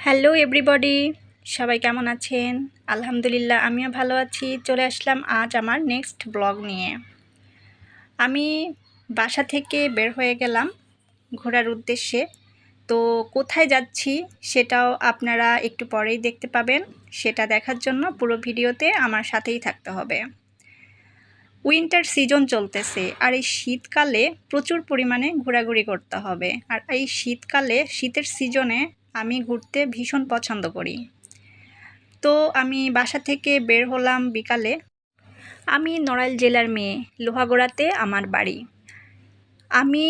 Hello everybody, সবাই কেমন আছেন? আলহামদুলিল্লাহ, আমিও ভালো আছি। চলে আসলাম আজ আমার নেক্সট ব্লগ নিয়ে। আমি বাসা থেকে বের হয়ে গেলাম ঘোরার উদ্দেশ্যে। তো কোথায় যাচ্ছি সেটাও আপনারা একটু পরেই দেখতে পাবেন। সেটা দেখার জন্য পুরো ভিডিওতে আমার সাথেই থাকতে হবে। উইন্টার সিজন চলতেছে আর এই শীতকালে প্রচুর পরিমাণে ঘোরাঘুরি করতে হবে। আর এই শীতকালে, শীতের সিজনে আমি ঘুরতে ভীষণ পছন্দ করি। তো আমি বাসা থেকে বের হলাম বিকালে। আমি নড়াইল জেলার মেয়ে, লোহাগোড়াতে আমার বাড়ি। আমি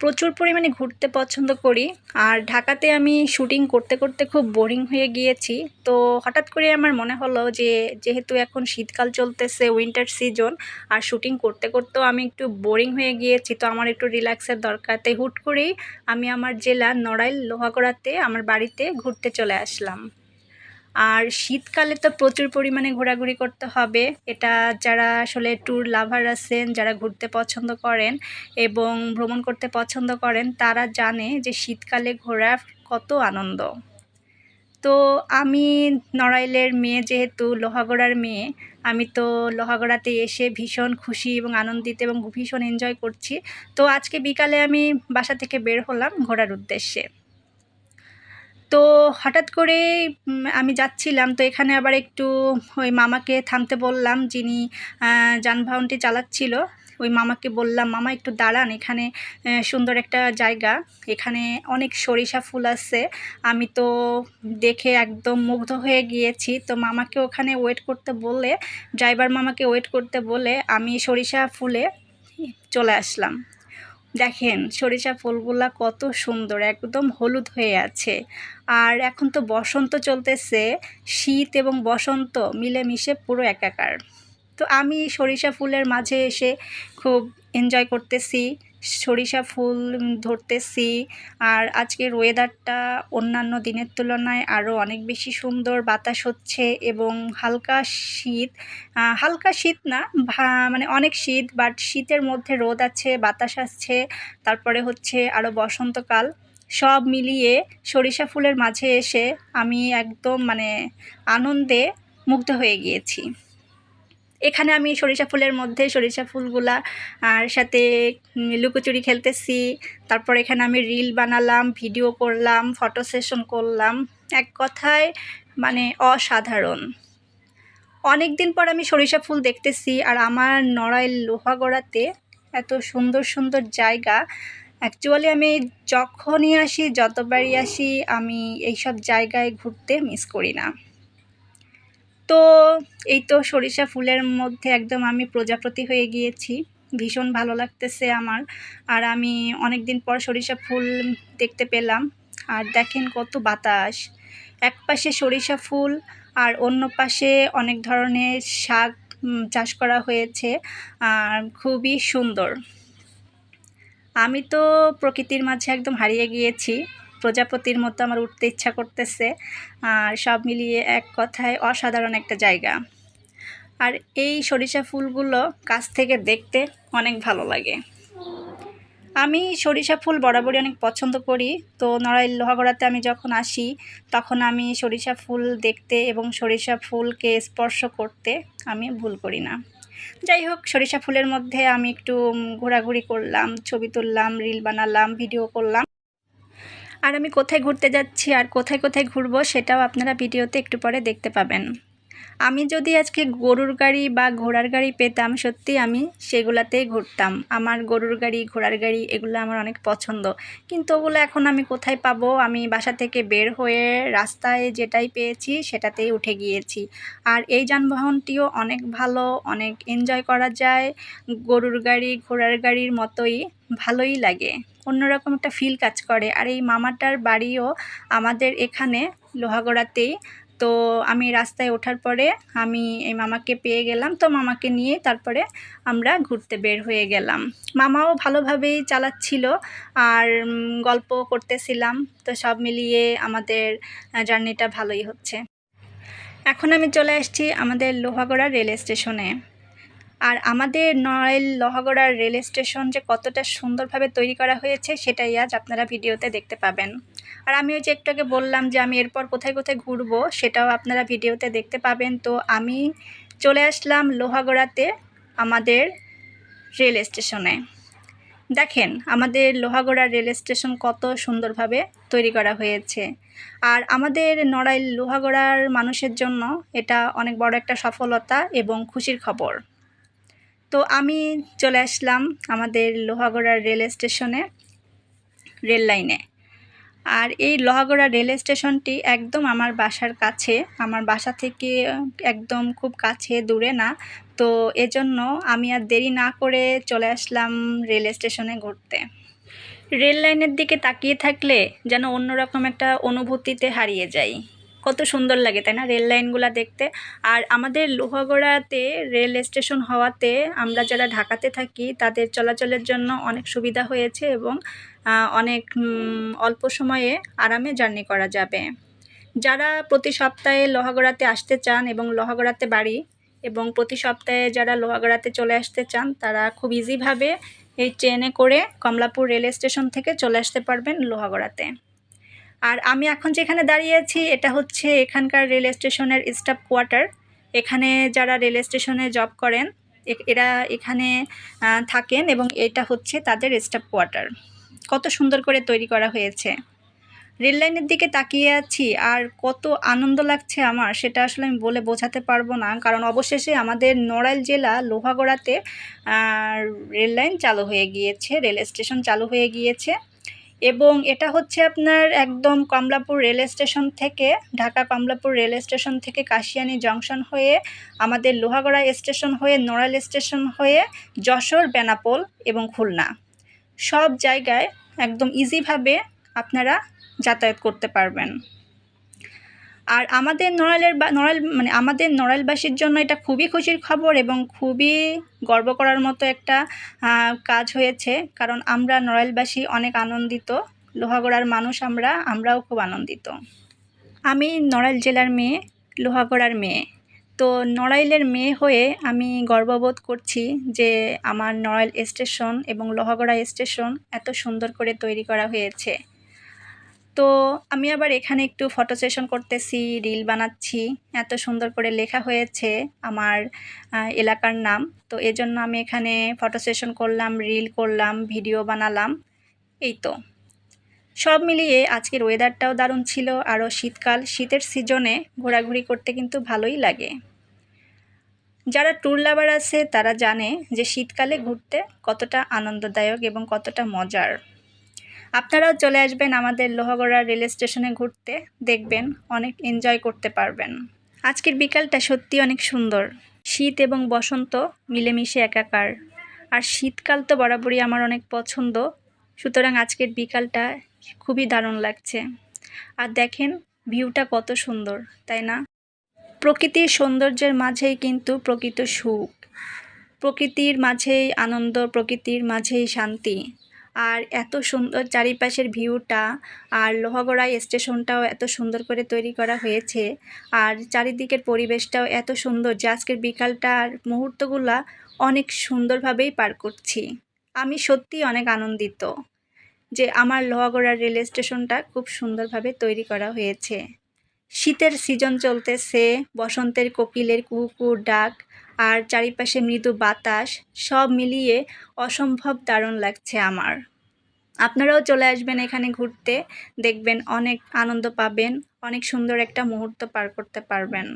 প্রচুর পরিমাণে ঘুরতে পছন্দ করি, আর ঢাকাতে আমি শুটিং করতে করতে খুব বোরিং হয়ে গিয়েছি। তো হঠাৎ করে আমার মনে হলো যে, যেহেতু এখন শীতকাল চলতেছে উইন্টার সিজন আর শুটিং করতে করতেও আমি একটু বোরিং হয়ে গিয়েছি, তো আমার একটু রিল্যাক্সের দরকার। তাই হুট করেই আমি আমার জেলা নড়াইল, লোহাগড়াতে, আমার বাড়িতে ঘুরতে চলে আসলাম। আর শীতকালে তো প্রচুর পরিমাণে ঘোরাঘুরি করতে হবে। এটা যারা আসলে ট্যুর লাভার আছেন, যারা ঘুরতে পছন্দ করেন এবং ভ্রমণ করতে পছন্দ করেন, তারা জানে যে শীতকালে ঘোরা কত আনন্দ। তো আমি নড়াইলের মেয়ে যেহেতু, লোহাগড়ার মেয়ে, আমি তো লোহাগড়াতে এসে ভীষণ খুশি এবং আনন্দিত এবং ভীষণ এনজয় করছি। তো আজকে বিকালে আমি বাসা থেকে বের হলাম ঘোরার উদ্দেশ্যে। তো হঠাৎ করে আমি যাচ্ছিলাম। তো এখানে আবার একটু ওই মামাকে থামতে বললাম, যিনি যানবাহনটি চালাচ্ছিল। ওই মামাকে বললাম, মামা, একটু দাঁড়ান। এখানে সুন্দর একটা জায়গা। এখানে অনেক সরিষা ফুল আছে। আমি তো দেখে একদম মুগ্ধ হয়ে গিয়েছি। তো মামাকে ওখানে ওয়েট করতে বলে ড্রাইভার মামাকে ওয়েট করতে বলে আমি সরিষা ফুলে চলে আসলাম। দেখেন সরিষা ফুলগুলা কত সুন্দর, একদম হলুদ হয়ে আছে। আর এখন তো বসন্ত চলতেছে, শীত এবং বসন্ত মিলেমিশে পুরো একাকার। তো আমি সরিষা ফুলের মাঝে এসে খুব এনজয় করতেছি। সরিষা ফুল ধরতেছি আর আজকের ওয়েদারটা অন্যান্য দিনের তুলনায় আরও অনেক বেশি সুন্দর, বাতাস হচ্ছে এবং হালকা শীত হালকা শীত না মানে অনেক শীত বাট শীতের মধ্যে রোদ আছে, বাতাস আসছে, তারপরে হচ্ছে আরও বসন্তকাল। সব মিলিয়ে সরিষা ফুলের মাঝে এসে আমি একদম মানে আনন্দে মুগ্ধ হয়ে গিয়েছি। এখানে আমি সরিষা ফুলের মধ্যে সরিষা ফুলগুলা আর সাথে লুকোচুরি খেলতেছি। তারপর এখানে আমি রিল বানালাম, ভিডিও করলাম, ফটো সেশন করলাম। এক কথায় মানে অসাধারণ। অনেক দিন পর আমি সরিষা ফুল দেখতেছি আর আমার নড়াইল লোহাগড়াতে এত সুন্দর সুন্দর জায়গা। অ্যাকচুয়ালি আমি যখনই আসি, যতবারই আসি, আমি এইসব জায়গায় ঘুরতে মিস করি না। তো এই তো সরিষা ফুলের মধ্যে একদম আমি প্রজাপতি হয়ে গিয়েছি। ভীষণ ভালো লাগতেছে আমার। আর আমি অনেক দিন পর সরিষা ফুল দেখতে পেলাম। আর দেখেন কত বাতাস। এক পাশে সরিষা ফুল আর অন্য পাশে অনেক ধরনের শাক চাষ করা হয়েছে। আর খুবই সুন্দর। আমি তো প্রকৃতির মাঝে একদম হারিয়ে গিয়েছি। প্রজাপতির মতো আমার উঠতে ইচ্ছা করতেছে, আর সব মিলিয়ে এক কথায় অসাধারণ একটা জায়গা। আর এই সরিষা ফুলগুলো কাছ থেকে দেখতে অনেক ভালো লাগে। আমি সরিষা ফুল বরাবরই অনেক পছন্দ করি, তো নড়াইল লোহাগড়াতে আমি যখন আসি, তখন আমি সরিষা ফুল দেখতে এবং সরিষা ফুলকে স্পর্শ করতে আমি ভুল করি না। যাই হোক, সরিষা ফুলের মধ্যে আমি একটু ঘোরাঘুরি করলাম, ছবি তুললাম, রিল বানালাম, ভিডিও করলাম। আর আমি কোথায় ঘুরতে যাচ্ছি আর কোথায় কোথায় ঘুরবো সেটাও আপনারা ভিডিওতে একটু পরে দেখতে পাবেন। আমি যদি আজকে গরুর গাড়ি বা ঘোড়ার গাড়ি পেতাম, সত্যি আমি সেগুলাতেই ঘুরতাম। আমার গরুর গাড়ি, ঘোড়ার গাড়ি, এগুলো আমার অনেক পছন্দ। কিন্তু ওগুলো এখন আমি কোথায় পাবো? আমি বাসা থেকে বের হয়ে রাস্তায় যেটাই পেয়েছি, সেটাতেই উঠে গিয়েছি। আর এই যানবাহনটিও অনেক ভালো, অনেক এনজয় করা যায়। গরুর গাড়ি, ঘোড়ার গাড়ির মতোই ভালোই লাগে। অন্যরকম একটা ফিল কাজ করে। আর এই মামাটার বাড়িও আমাদের এখানে লোহাগড়াতেই তো আমি রাস্তায় ওঠার পরে আমি এই মামাকে পেয়ে গেলাম। তো মামাকে নিয়ে তারপরে আমরা ঘুরতে বের হয়ে গেলাম। মামাও ভালোভাবেই চালাচ্ছিল আর গল্প করতেছিলাম। তো সব মিলিয়ে আমাদের জার্নিটা ভালোই হচ্ছে। এখন আমি চলে আসছি আমাদের লোহাগড়া রেল স্টেশনে। আর আমাদের নড়াইল লোহাগড়ার রেল স্টেশন যে কতটা সুন্দরভাবে তৈরি করা হয়েছে সেটাই আজ আপনারা ভিডিওতে দেখতে পাবেন। আর আমি ওই যে একটু আগে বললাম যে আমি এরপর কোথায় কোথায় ঘুরবো, সেটাও আপনারা ভিডিওতে দেখতে পাবেন। তো আমি চলে আসলাম লোহাগড়াতে আমাদের রেল স্টেশনে। দেখেন, আমাদের লোহাগড়া রেল স্টেশন কত সুন্দরভাবে তৈরি করা হয়েছে। আর আমাদের নড়াইল লোহাগড়ার মানুষের জন্য এটা অনেক বড় একটা সফলতা এবং খুশির খবর। তো আমি চলে আসলাম আমাদের লোহাগড়ার রেল স্টেশনে, রেল লাইনে। আর এই লোহাগড়া রেল স্টেশনটি একদম আমার বাসার কাছে। আমার বাসা থেকে একদম খুব কাছে, দূরে না। তো এজন্য আমি আর দেরি না করে চলে আসলাম রেল স্টেশনে ঘুরতে। রেল লাইনের দিকে তাকিয়ে থাকলে যেন অন্যরকম একটা অনুভূতিতে হারিয়ে যাই। কত সুন্দর লাগে, তাই না, রেল লাইনগুলো দেখতে? আর আমাদের লোহাগড়াতে রেল স্টেশন হওয়াতে আমরা যারা ঢাকাতে থাকি, তাদের চলাচলের জন্য অনেক সুবিধা হয়েছে এবং অনেক অল্প সময়ে আরামে জার্নি করা যাবে। যারা প্রতি সপ্তাহে লোহাগড়াতে আসতে চান এবং লোহাগড়াতে বাড়ি এবং প্রতি সপ্তাহে যারা লোহাগড়াতে চলে আসতে চান, তারা খুব ইজিভাবে এই ট্রেনে করে কমলাপুর রেল স্টেশন থেকে চলে আসতে পারবেন লোহাগড়াতে। আর আমি এখন যেখানে দাঁড়িয়ে আছি, এটা হচ্ছে এখানকার রেল স্টেশনের স্টাফ কোয়ার্টার। এখানে যারা রেল স্টেশনে জব করেন এরা এখানে থাকেন এবং এটা হচ্ছে তাদের স্টাফ কোয়ার্টার। কত সুন্দর করে তৈরি করা হয়েছে। রেল লাইনের দিকে তাকিয়ে আছি আর কত আনন্দ লাগছে আমার, সেটা আসলে আমি বলে বোঝাতে পারব না। কারণ অবশেষে আমাদের নড়াইল জেলা লোহাগড়াতে রেল লাইন চালু হয়ে গিয়েছে, রেল স্টেশন চালু হয়ে গিয়েছে। এবং এটা হচ্ছে আপনার একদম কমলাপুর রেল স্টেশন থেকে, ঢাকা কমলাপুর রেল স্টেশন থেকে কাশিয়ানী জংশন হয়ে, আমাদের লোহাগড়া স্টেশন হয়ে, নড়াইল স্টেশন হয়ে, যশোর, বেনাপোল এবং খুলনা। সব জায়গায় একদম ইজিভাবে আপনারা যাতায়াত করতে পারবেন। আর আমাদের নড়াইলের বা, নড়াইল মানে আমাদের নড়াইলবাসীর জন্য এটা খুবই খুশির খবর এবং খুবই গর্ব করার মতো একটা কাজ হয়েছে। কারণ আমরা নড়াইলবাসী অনেক আনন্দিত। লোহাগড়ার মানুষ আমরা, আমরাও খুব আনন্দিত। আমি নড়াইল জেলার মেয়ে, লোহাগড়ার মেয়ে। তো নড়াইলের মেয়ে হয়ে আমি গর্ববোধ করছি যে আমার নড়াইল স্টেশন এবং লোহাগড়া স্টেশন এত সুন্দর করে তৈরি করা হয়েছে। তো আমি আবার এখানে একটু ফটো সেশন করতেছি, রিল বানাচ্ছি, এত সুন্দর করে লেখা হয়েছে আমার এলাকার নাম। তো এজন্য আমি এখানে ফটো সেশন করলাম, রিল করলাম, ভিডিও বানালাম, এই তো। সব মিলিয়ে আজকের ওয়েদারটাও দারুণ ছিল। আরও শীতকাল, শীতের সিজনে ঘোরাঘুরি করতে কিন্তু ভালোই লাগে। যারা ট্যুর লাভার আছে, তারা জানে যে শীতকালে ঘুরতে কতটা আনন্দদায়ক এবং কতটা মজার। আপনারাও চলে আসবেন আমাদের লোহাগড়া রেল স্টেশনে ঘুরতে। দেখবেন অনেক এনজয় করতে পারবেন। আজকের বিকালটা সত্যি অনেক সুন্দর। শীত এবং বসন্ত মিলেমিশে একাকার। আর শীতকাল তো বরাবরই আমার অনেক পছন্দ। সুতরাং আজকের বিকালটা খুবই দারুণ লাগছে। আর দেখেন ভিউটা কত সুন্দর, তাই না? প্রকৃতির সৌন্দর্যের মাঝেই কিন্তু প্রকৃত সুখ। প্রকৃতির মাঝেই আনন্দ, প্রকৃতির মাঝেই শান্তি। আর এত সুন্দর চারিপাশের ভিউটা আর লোহাগড়া স্টেশনটাও এত সুন্দর করে তৈরি করা হয়েছে। আর চারিদিকের পরিবেশটাও এত সুন্দর যে আজকের বিকালটার মুহূর্তগুলা অনেক সুন্দরভাবেই পার করছি। আমি সত্যি অনেক আনন্দিত। যে আমার লোহাগড়া রেল স্টেশনটা খুব সুন্দরভাবে তৈরি করা হয়েছে। শীতের সিজন চলতেছে, বসন্তের কোকিলের কুকুর, ডাক আর চারিপাশে মৃদু বাতাস, সব মিলিয়ে অসম্ভব দারুণ লাগছে আমার। আপনারাও চলে আসবেন এখানে ঘুরতে, দেখবেন অনেক আনন্দ পাবেন, অনেক সুন্দর একটা মুহূর্ত পার করতে পারবেন।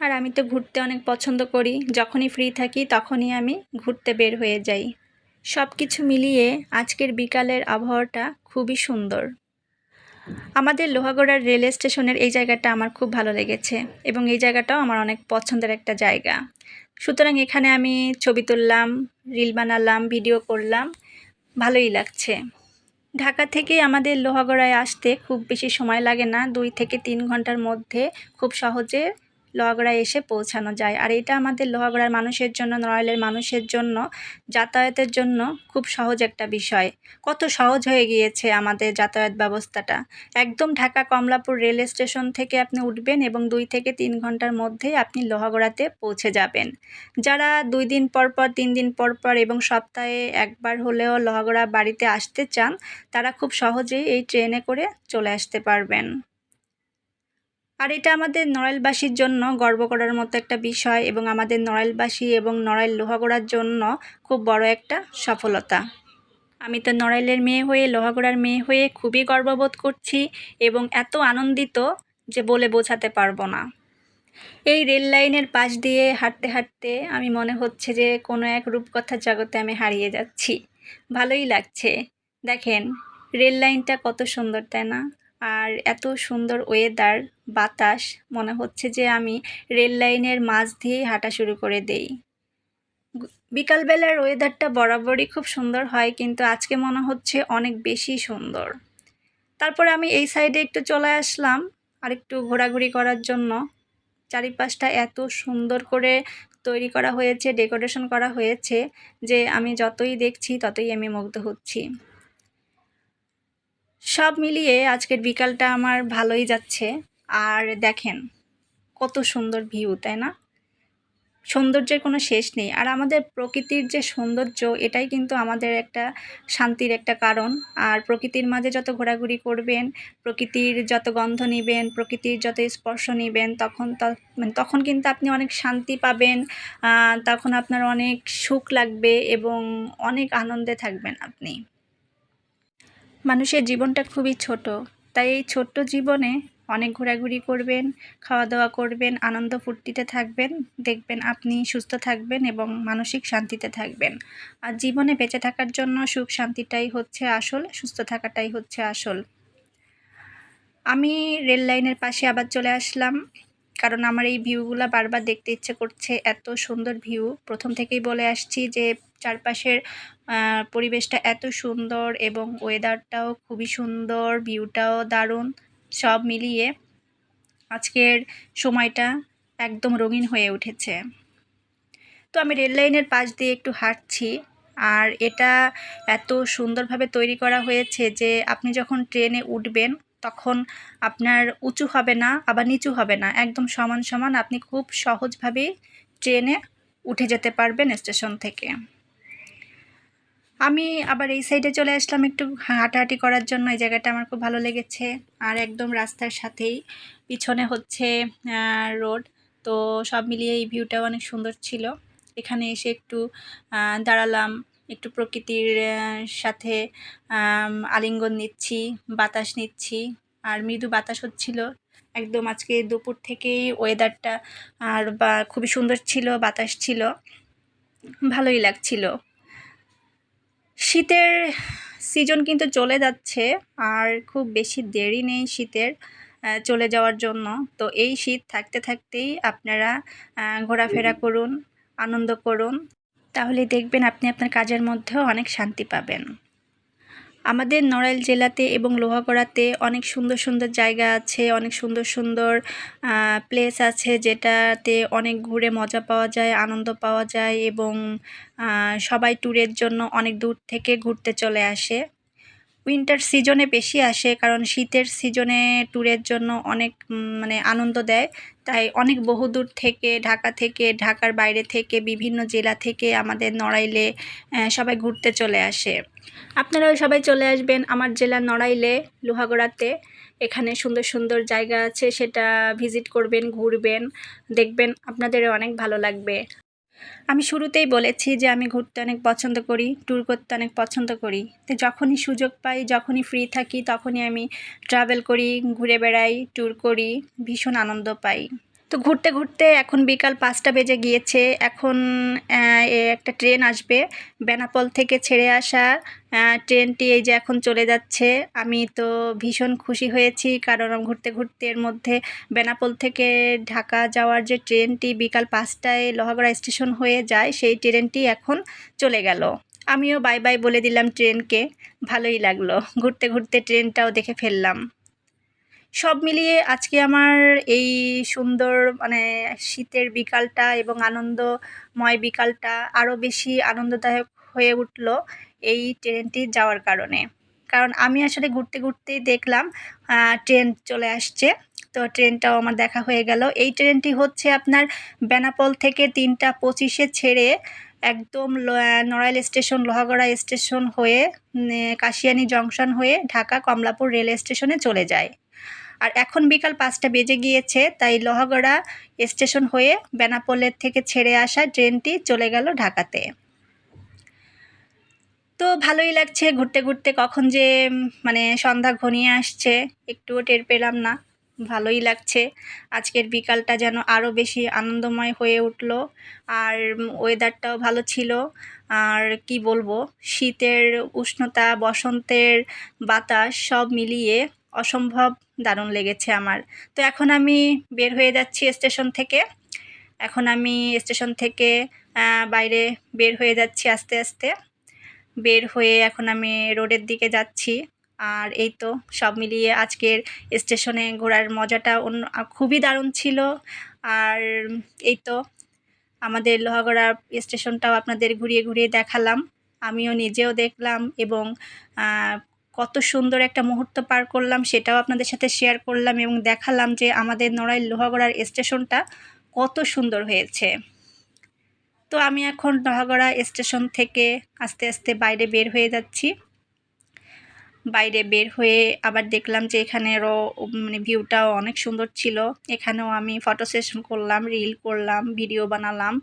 আর আমি তো ঘুরতে অনেক পছন্দ করি, যখনই ফ্রি থাকি তখনই আমি ঘুরতে বের হয়ে যাই। সব কিছু মিলিয়ে আজকের বিকালের আবহাওয়াটা খুবই সুন্দর। আমাদের লোহাগড়ার রেল স্টেশনের এই জায়গাটা আমার খুব ভালো লেগেছে এবং এই জায়গাটাও আমার অনেক পছন্দের একটা জায়গা। সুতরাং এখানে আমি ছবি তুললাম, রিল বানালাম, ভিডিও করলাম, ভালোই লাগছে। ঢাকা থেকে আমাদের লোহাগড়ায় আসতে খুব বেশি সময় লাগে না, দুই থেকে তিন ঘণ্টার মধ্যে খুব সহজে লোহাগড়া এসে পৌঁছানো যায়। আর এটা আমাদের লোহাগড়ার মানুষের জন্য, নড়াইলের মানুষের জন্য যাতায়াতের জন্য খুব সহজ একটা বিষয়। কত সহজ হয়ে গিয়েছে আমাদের যাতায়াত ব্যবস্থাটা। একদম ঢাকা কমলাপুর রেল স্টেশন থেকে আপনি উঠবেন এবং দুই থেকে তিন ঘণ্টার মধ্যেই আপনি লোহাগড়াতে পৌঁছে যাবেন। যারা দুই দিন পর পর, তিন দিন পর পর এবং সপ্তাহে একবার হলেও লোহাগড়া বাড়িতে আসতে চান, তারা খুব সহজেই এই ট্রেনে করে চলে আসতে পারবেন। আর এটা আমাদের নড়াইলবাসীর জন্য গর্ব করার মতো একটা বিষয় এবং আমাদের নড়াইলবাসী এবং নড়াইল লোহাগড়ার জন্য খুব বড় একটা সফলতা। আমি তো নড়াইলের মেয়ে হয়ে, লোহাগড়ার মেয়ে হয়ে খুবই গর্ববোধ করছি এবং এত আনন্দিত যে বলে বোঝাতে পারব না। এই রেল লাইনের পাশ দিয়ে হাঁটতে হাঁটতে আমি মনে হচ্ছে যে কোনো এক রূপকথার জগতে আমি হারিয়ে যাচ্ছি। ভালোই লাগছে। দেখেন, রেল লাইনটা কত সুন্দর, তাই না? আর এত সুন্দর ওয়েদার বাতাস, মনে হচ্ছে যে আমি রেল লাইনের মাঝ দিয়েই হাঁটা শুরু করে দেই। বিকালবেলার ওয়েদারটা বরাবরই খুব সুন্দর হয়, কিন্তু আজকে মনে হচ্ছে অনেক বেশি সুন্দর। তারপরে আমি এই সাইডে একটু চলে আসলাম আর একটু ঘোরাঘুরি করার জন্য। চারিপাশটা এত সুন্দর করে তৈরি করা হয়েছে ডেকোরেশন করা হয়েছে যে আমি যতই দেখছি ততই আমি মুগ্ধ হচ্ছি। সব মিলিয়ে আজকের বিকালটা আমার ভালোই যাচ্ছে। আর দেখেন, কত সুন্দর ভিউ, তাই না? সৌন্দর্যের কোনো শেষ নেই। আর আমাদের প্রকৃতির যে সৌন্দর্য, এটাই কিন্তু আমাদের একটা শান্তির একটা কারণ। আর প্রকৃতির মাঝে যত ঘোরাঘুরি করবেন, প্রকৃতির যত গন্ধ নেবেন, প্রকৃতির যত স্পর্শ নেবেন, তখন মানে তখন কিন্তু আপনি অনেক শান্তি পাবেন তখন আপনার অনেক সুখ লাগবে এবং অনেক আনন্দে থাকবেন আপনি। মানুষের জীবনটা খুবই ছোট। তাই এই ছোট্ট জীবনে অনেক ঘোরাঘুরি করবেন খাওয়া দাওয়া করবেন, আনন্দ ফুর্তিতে থাকবেন, দেখবেন আপনি সুস্থ থাকবেন এবং মানসিক শান্তিতে থাকবেন। আর জীবনে বেঁচে থাকার জন্য সুখ শান্তিটাই হচ্ছে আসল, সুস্থ থাকাটাই হচ্ছে আসল। আমি রেল লাইনের পাশে আবার চলে আসলাম, কারণ আমার এই ভিউগুলো বারবার দেখতে ইচ্ছে করছে, এত সুন্দর ভিউ। প্রথম থেকেই বলে আসছি যে চারপাশের পরিবেশটা এত সুন্দর এবং ওয়েদারটাও খুবই সুন্দর ভিউটাও দারুণ, সব মিলিয়ে আজকের সময়টা একদম রঙিন হয়ে উঠেছে। তো আমি রেল লাইনের পাশ দিয়ে একটু হাঁটছি আর এটা এত সুন্দরভাবে তৈরি করা হয়েছে যে আপনি যখন ট্রেনে উঠবেন তখন আপনার উঁচু হবে না, আবার নিচু হবে না, একদম সমান সমান আপনি খুব সহজভাবেই ট্রেনে উঠে যেতে পারবেন স্টেশন থেকে। আমি আবার এই সাইডে চলে আসলাম একটু হাঁটাহাঁটি করার জন্য। এই জায়গাটা আমার খুব ভালো লেগেছে। আর একদম রাস্তার সাথেই পিছনে হচ্ছে রোড তো সব মিলিয়ে এই ভিউটাও অনেক সুন্দর ছিল। এখানে এসে একটু দাঁড়ালাম, একটু প্রকৃতির সাথে আলিঙ্গন নিচ্ছি, বাতাস নিচ্ছি। আর মৃদু বাতাস হচ্ছিল। একদম আজকে দুপুর থেকেই ওয়েদারটা আর বা খুবই সুন্দর ছিল, বাতাস ছিল। ভালোই লাগছিল। শীতের সিজন কিন্তু চলে যাচ্ছে, আর খুব বেশি দেরি নেই শীতের চলে যাওয়ার জন্য। তো এই শীত থাকতে থাকতেই আপনারা ঘোরাফেরা করুন, আনন্দ করুন। তাহলে দেখবেন আপনি আপনার কাজের মধ্যেও অনেক শান্তি পাবেন। আমাদের নড়াইল জেলাতে এবং লোহাগড়াতে অনেক সুন্দর সুন্দর জায়গা আছে, অনেক সুন্দর সুন্দর প্লেস আছে যেটাতে অনেক ঘুরে মজা পাওয়া যায়, আনন্দ পাওয়া যায় এবং সবাই ট্যুরের জন্য অনেক দূর থেকে ঘুরতে চলে আসে। উইন্টার সিজনে বেশি আসে, কারণ শীতের সিজনে ট্যুরের জন্য অনেক মানে আনন্দ দেয়। তাই অনেক বহুদূর থেকে, ঢাকা থেকে, ঢাকার বাইরে থেকে, বিভিন্ন জেলা থেকে আমাদের নড়াইলে সবাই ঘুরতে চলে আসে। আপনারাও সবাই চলে আসবেন আমার জেলা নড়াইলে, লোহাগড়াতে। এখানে সুন্দর সুন্দর জায়গা আছে, সেটা ভিজিট করবেন, ঘুরবেন, দেখবেন, আপনাদেরও অনেক ভালো লাগবে। আমি শুরুতেই বলেছি যে আমি ঘুরতে অনেক পছন্দ করি ট্যুর করতে অনেক পছন্দ করি। তো যখনই সুযোগ পাই, যখনই ফ্রি থাকি, তখনই আমি ট্রাভেল করি, ঘুরে বেড়াই ট্যুর করি, ভীষণ আনন্দ পাই। তো ঘুরতে ঘুরতে এখন বিকাল পাঁচটা বেজে গিয়েছে। এখন একটা ট্রেন আসবে। বেনাপোল থেকে ছেড়ে আসা ট্রেনটি এই যে এখন চলে যাচ্ছে। আমি তো ভীষণ খুশি হয়েছি কারণ ঘুরতে ঘুরতে এর মধ্যে বেনাপোল থেকে ঢাকা যাওয়ার যে ট্রেনটি বিকাল পাঁচটায় লোহাগড়া স্টেশন হয়ে যায়, সেই ট্রেনটি এখন চলে গেল। আমিও বাই বাই বলে দিলাম ট্রেনকে। ভালোই লাগল। ঘুরতে ঘুরতে ট্রেনটাও দেখে ফেললাম। সব মিলিয়ে আজকে আমার এই সুন্দর মানে শীতের বিকালটা এবং আনন্দময় বিকালটা আরও বেশি আনন্দদায়ক হয়ে উঠল এই ট্রেনটি যাওয়ার কারণে। কারণ আমি আসলে ঘুরতে ঘুরতেই দেখলাম ট্রেন চলে আসছে। তো ট্রেনটাও আমার দেখা হয়ে গেল। এই ট্রেনটি হচ্ছে আপনার বেনাপল থেকে তিনটা পঁচিশে ছেড়ে একদম নড়াইল স্টেশন, লোহাগড়া স্টেশন হয়ে কাশিয়ানি জংশন হয়ে ঢাকা কমলাপুর রেল স্টেশনে চলে যায়। আর এখন বিকাল পাঁচটা বেজে গিয়েছে, তাই লোহাগড়া স্টেশন হয়ে বেনাপোলের থেকে ছেড়ে আসা ট্রেনটি চলে গেল ঢাকাতে। তো ভালোই লাগছে ঘুরতে ঘুরতে, কখন যে মানে সন্ধ্যা ঘনিয়ে আসছে, একটুও টের পেলাম না, ভালোই লাগছে। আজকের বিকালটা যেন আরও বেশি আনন্দময় হয়ে উঠল, আর ওয়েদারটাও ভালো ছিল। আর কি বলব, শীতের উষ্ণতা, বসন্তের বাতাস সব মিলিয়ে অসম্ভব দারুণ লেগেছে আমার। তো এখন আমি বের হয়ে যাচ্ছি স্টেশন থেকে। এখন আমি স্টেশন থেকে বাইরে বের হয়ে যাচ্ছি আস্তে আস্তে। বের হয়ে এখন আমি রোডের দিকে যাচ্ছি। আর এই তো সব মিলিয়ে আজকের স্টেশনে ঘোরার মজাটা অন্য, খুবই দারুণ ছিল। আর এই তো আমাদের লোহাগড়া স্টেশনটাও আপনাদের ঘুরিয়ে ঘুরিয়ে দেখালাম। আমিও নিজেও দেখলাম এবং কত সুন্দর একটা মুহূর্ত পার করলাম, সেটাও আপনাদের সাথে শেয়ার করলাম এবং দেখালাম যে আমাদের নড়াইল লোহাগড়ার স্টেশনটা কত সুন্দর হয়েছে। তো আমি এখন লোহাগড়া স্টেশন থেকে আস্তে আস্তে বাইরে বের হয়ে যাচ্ছি। বাইরে বের হয়ে আবার দেখলাম যে এখানেরও মানে ভিউটাও অনেক সুন্দর ছিল। এখানেও আমি ফটো সেশন করলাম রিল করলাম ভিডিও বানালাম।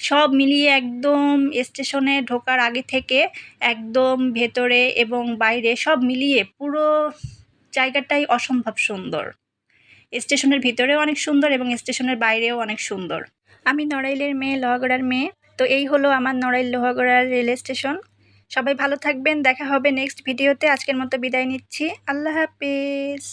সব মিলিয়ে একদম স্টেশনে ঢোকার আগে থেকে একদম ভেতরে এবং বাইরে সব মিলিয়ে পুরো জায়গাটাই অসম্ভব সুন্দর। স্টেশনের ভিতরেও অনেক সুন্দর এবং স্টেশনের বাইরেও অনেক সুন্দর। আমি নড়াইলের মেয়ে, লোহাগড়ার মেয়ে। তো এই হলো আমার নড়াইল লোহাগড়ার রেল স্টেশন। সবাই ভালো থাকবেন, দেখা হবে নেক্সট ভিডিওতে। আজকের মতো বিদায় নিচ্ছি। আল্লাহ হাফিজ।